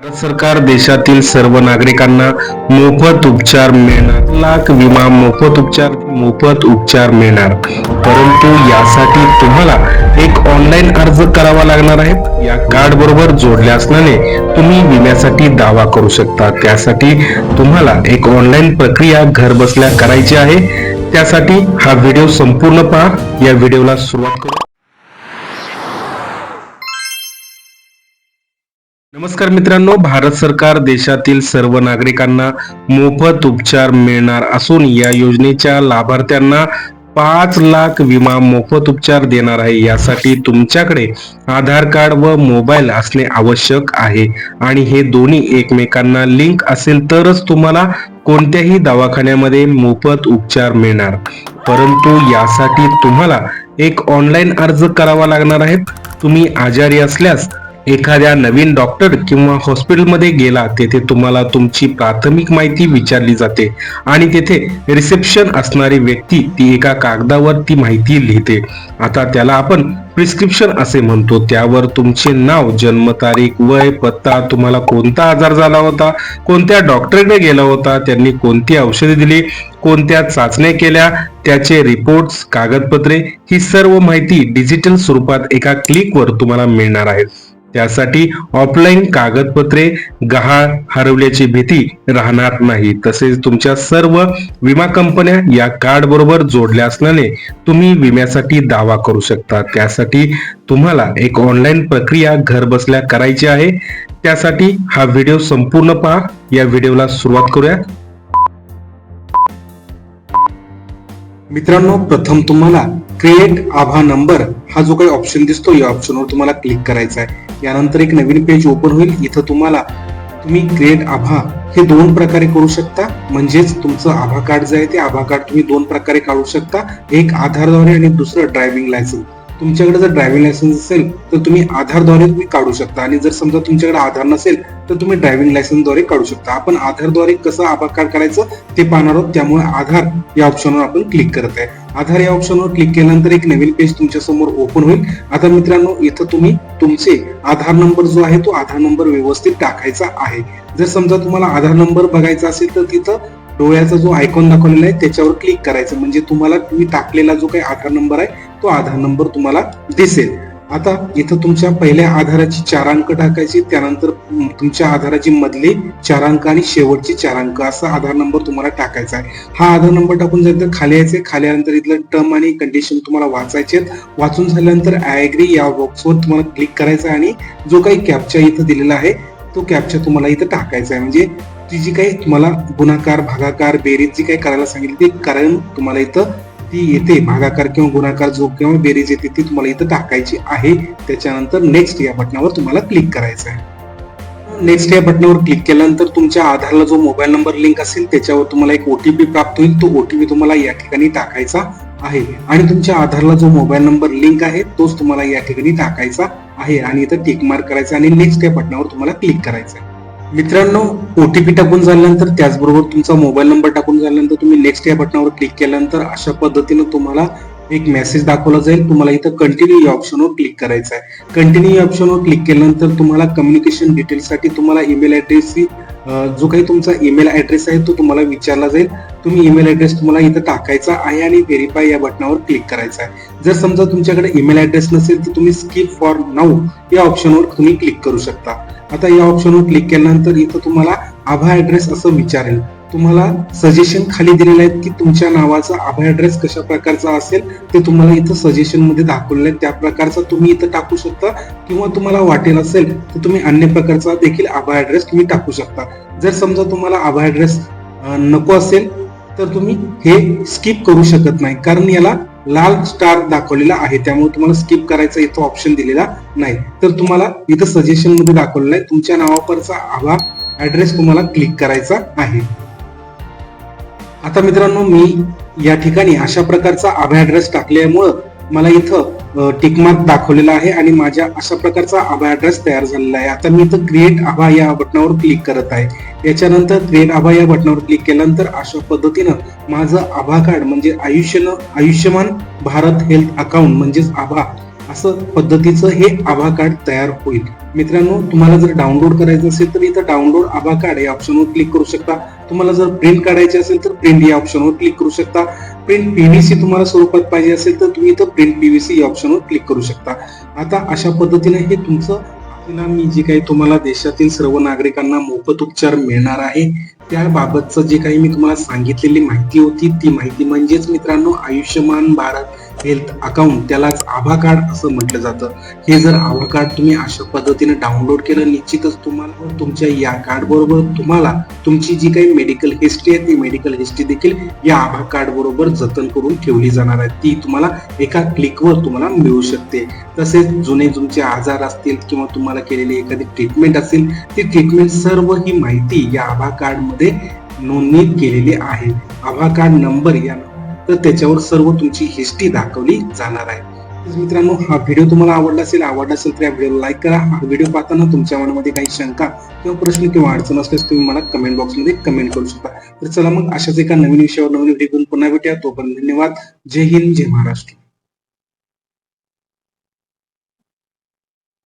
भारत सरकार देशातील सर्व नागरिकांना मोफत उपचार मिळणार. लाख विमा मोफत उपचार मोफत उपचार मिळणार. परंतु यासाठी तुम्हाला एक ऑनलाईन अर्ज करावा लागणार आहे. या कार्ड बरोबर जोडल्या असल्याने तुम्ही विम्यासाठी दावा करू शकता. त्यासाठी तुम्हाला एक ऑनलाईन प्रक्रिया घर बसल्या करायची आहे. त्यासाठी हा व्हिडिओ संपूर्ण पहा. या व्हिडिओला सुरुवात करू नमस्कार मित्रांनो भारत सरकार देशातील सर्व नागरिकांना मोफत उपचार मिळणार असून या योजनेच्या लाभार्थ्यांना पाच लाख विमा मोफत उपचार देणार आहे. यासाठी तुमच्याकडे आधार कार्ड व मोबाईल असणे आवश्यक आहे. आणि हे दोन्ही एकमेकांना लिंक असेल तरच तुम्हाला कोणत्याही दवाखान्यामध्ये मोफत उपचार मिळणार. परंतु यासाठी तुम्हाला एक ऑनलाईन अर्ज करावा लागणार आहे. तुम्ही आजारी असल्यास एखाद्या नवीन डॉक्टर किंवा हॉस्पिटलमध्ये गेला तेथे तुम्हाला तुमची प्राथमिक माहिती विचारली जाते आणि तेथे रिसेप्शन असणारी व्यक्ती ती एका कागदावर ती माहिती लिहिते. आता त्याला आपण प्रिस्क्रिप्शन असे म्हणतो. त्यावर तुमचे नाव जन्मतारीख वय पत्ता तुम्हाला कोणता आजार झाला होता कोणत्या डॉक्टरकडे गेला होता त्यांनी कोणती औषधे दिली कोणत्या चाचण्या केल्या त्याचे रिपोर्ट्स कागदपत्रे ही सर्व माहिती डिजिटल स्वरूपात एका क्लिकवर तुम्हाला मिळणार आहे. त्यासाठी ऑफलाईन कागदपत्रे गहाळ हरवल्याची भीती राहणार नाही. तसेच तुमच्या सर्व विमा कंपन्या या कार्ड बरोबर जोडल्या असल्याने तुम्ही विम्यासाठी दावा करू शकता. त्यासाठी तुम्हाला एक ऑनलाईन प्रक्रिया घर बसल्या करायची आहे. त्यासाठी हा व्हिडिओ संपूर्ण पहा. या व्हिडिओला सुरुवात करूया. मित्रांनो प्रथम तुम्हाला क्रिएट आभा नंबर हा जो काही ऑप्शन दिसतो या ऑप्शनवर तुम्हाला क्लिक करायचा आहे यानंतर एक नवीन पेज ओपन होईल. इथं तुम्हाला तुम्ही क्रिएट आभा हे दोन प्रकारे करू शकता. म्हणजेच तुमचं आभा कार्ड जे आहे ते आभा कार्ड तुम्ही दोन प्रकारे काढू शकता. एक आधारद्वारे आणि दुसरं ड्रायव्हिंग लायसन्स तुमच्याकडे जर ड्रायव्हिंग लायसन्स असेल तर तुम्ही आधारद्वारे तुम्ही काढू शकता. आणि जर समजा तुमच्याकडे आधार नसेल तर तुम्ही ड्रायव्हिंग लायसन्सद्वारे काढू शकता. आपण आधारद्वारे कसं आधार कार्ड ते पाहणार आहोत. त्यामुळे आधार या ऑप्शनवर आपण क्लिक करत आहे. आधार या ऑप्शनवर क्लिक केल्यानंतर एक नवीन पेज तुमच्यासमोर ओपन होईल. आता मित्रांनो इथं तुम्ही तुमचे आधार नंबर जो आहे तो आधार नंबर व्यवस्थित टाकायचा आहे. जर समजा तुम्हाला आधार नंबर बघायचा असेल तर तिथं डोळ्याचा जो आयकॉन दाखवलेला आहे त्याच्यावर क्लिक करायचं. म्हणजे तुम्हाला तुम्ही टाकलेला जो काही आधार नंबर आहे तो आधार नंबर तुम्हाला दिसेल. आता इथं तुमच्या पहिल्या आधाराची चार अंक टाकायची त्यानंतर तुमच्या आधाराची मधली चार अंक आणि शेवटची चार अंक असा आधार नंबर तुम्हाला टाकायचा आहे. हा आधार नंबर टाकून झाल्यानंतर खाली यायचे खाली आल्यानंतर इथलं टर्म आणि कंडिशन तुम्हाला वाचायचे आहेत. वाचून झाल्यानंतर आय अग्री या बॉक्सवर तुम्हाला क्लिक करायचं आहे आणि जो काही कॅपचा इथं दिलेला आहे तो कॅपचा तुम्हाला इथं टाकायचा आहे. म्हणजे ती जी काही तुम्हाला गुणाकार भागाकार बेरीज जी काही करायला सांगितली ती कारण तुम्हाला इथं ती येते. भागाकार किंवा गुणाकार जो किंवा बेरीज येते ती तुम्हाला इथं टाकायची आहे. त्याच्यानंतर नेक्स्ट या बटनावर तुम्हाला क्लिक करायचं आहे. नेक्स्ट या बटनावर क्लिक केल्यानंतर तुमच्या आधारला जो मोबाईल नंबर लिंक असेल त्याच्यावर तुम्हाला एक ओटीपी प्राप्त होईल. तो ओटीपी तुम्हाला या ठिकाणी टाकायचा आहे. आणि तुमच्या आधारला जो मोबाईल नंबर लिंक आहे तोच तुम्हाला या ठिकाणी टाकायचा आहे. आणि इथं टिक मार्क करायचा आणि नेक्स्ट या बटनावर तुम्हाला क्लिक करायचं आहे. मित्रांनो ओ टी पी टाकून झाल्यानंतर त्याचबरोबर तुमचा मोबाईल नंबर टाकून झाल्यानंतर तुम्ही नेक्स्ट या बटनावर क्लिक केल्यानंतर अशा पद्धतीनं तुम्हाला एक मेसेज दाखवला जाईल. तुम्हाला इथं कंटिन्यू या ऑप्शनवर क्लिक करायचं आहे. कंटिन्यू या ऑप्शनवर क्लिक केल्यानंतर तुम्हाला कम्युनिकेशन डिटेल्ससाठी तुम्हाला ईमेल ऍड्रेसची जो काही तुमचा ईमेल ऍड्रेस आहे तो तुम्हाला विचारला जाईल. तुम्ही ईमेल ऍड्रेस तुम्हाला इथं टाकायचा आहे आणि व्हेरीफाय या बटनावर क्लिक करायचा आहे. जर समजा तुमच्याकडे ईमेल ऍड्रेस नसेल तर तुम्ही स्किप फॉर नाऊ या ऑप्शनवर तुम्ही क्लिक करू शकता. आता या ऑप्शनवर क्लिक केल्यानंतर इथं तुम्हाला आभा ऍड्रेस असं विचारेल. तुम्हाला सजेशन खाली दिलेलं आहेत की तुमच्या नावाचा आभा ऍड्रेस कशा प्रकारचा असेल ते तुम्हाला इथं सजेशनमध्ये दाखवलेलं आहे. त्या प्रकारचा तुम्ही इथं टाकू शकता. किंवा तुम्हाला वाटेल असेल तर तुम्ही अन्य प्रकारचा देखील आभा ऍड्रेस तुम्ही टाकू शकता. जर समजा तुम्हाला आभा ऍड्रेस नको असेल तर तुम्ही हे स्किप करू शकत नाही. कारण याला लाल स्टार दाखवलेला आहे. त्यामुळे तुम्हाला स्किप करायचा इथं ऑप्शन दिलेला नाही. तर तुम्हाला इथं सजेशनमध्ये दाखवलेलं आहे. तुमच्या नावावरचा आभा ऍड्रेस तुम्हाला क्लिक करायचा आहे. आता मित्रांनो मी या ठिकाणी अशा प्रकारचा आभा ऍड्रेस टाकल्यामुळं मला इथं टिकमार्क दाखवलेला आहे आणि माझ्या अशा प्रकारचा आभा ऍड्रेस तयार झालेला आहे. आता मी इथं क्रिएट आभा या बटनावर क्लिक करत आहे. याच्यानंतर क्रिएट आभा या बटनावर क्लिक केल्यानंतर अशा पद्धतीनं माझं आभा कार्ड म्हणजे आयुष्य आयुष्यमान भारत हेल्थ अकाउंट म्हणजेच आभा असं पद्धतीचं हे आभा कार्ड तयार होईल. मित्रांनो तुम्हाला जर डाउनलोड करायचं असेल तर इथं डाउनलोड आभा कार्ड या ऑप्शनवर क्लिक करू शकता. तुम्हाला जर प्रिंट काढायचे असेल तर प्रिंट या ऑप्शनवर क्लिक करू शकता. प्रिंट पीव्हीसी तुम्हाला स्वरूपात पाहिजे असेल तर तुम्ही इथं प्रिंट पीव्हीसी या ऑप्शनवर क्लिक करू शकता. आता अशा पद्धतीने हे तुमचं तिला मी जे काही तुम्हाला देशातील सर्व नागरिकांना मोफत उपचार मिळणार आहे त्याबाबतचं जे काही मी तुम्हाला सांगितलेली माहिती होती ती माहिती म्हणजेच मित्रांनो आयुष्यमान भारत हेल्थ अकाउंट त्यालाच आभा कार्ड असं म्हटलं जातं. हे जर आभा कार्ड तुम्ही अशा पद्धतीने डाउनलोड केलं निश्चितच तुम्हाला तुमच्या या कार्ड बरोबर तुम्हाला तुमची जी काही मेडिकल हिस्ट्री आहे ती मेडिकल हिस्ट्री देखील या आभा कार्ड बरोबर जतन करून ठेवली जाणार आहे. ती तुम्हाला एका क्लिकवर तुम्हाला मिळू शकते. तसेच जुने तुमचे आजार असतील किंवा तुम्हाला केलेली एखादी ट्रीटमेंट असेल ती ट्रीटमेंट सर्व ही माहिती या आभा कार्डमध्ये नोंदणी केलेली आहे. आभा कार्ड नंबर या तर त्याच्यावर सर्व तुमची हिस्ट्री दाखवली जाणार आहे. मित्रांनो हा व्हिडिओ तुम्हाला आवडला असेल आवडला असेल तर या व्हिडिओला लाईक करा. हा व्हिडिओ पाहताना तुमच्या मनामध्ये काही शंका किंवा प्रश्न किंवा अडचण असल्यास तुम्ही मला कमेंट बॉक्समध्ये कमेंट करू शकता. तर चला मग अशाच एका नवीन विषयावर नवीन व्हिडिओ घेऊन पुन्हा भेटूया. तोपर्यंत धन्यवाद. जय हिंद जय महाराष्ट्र.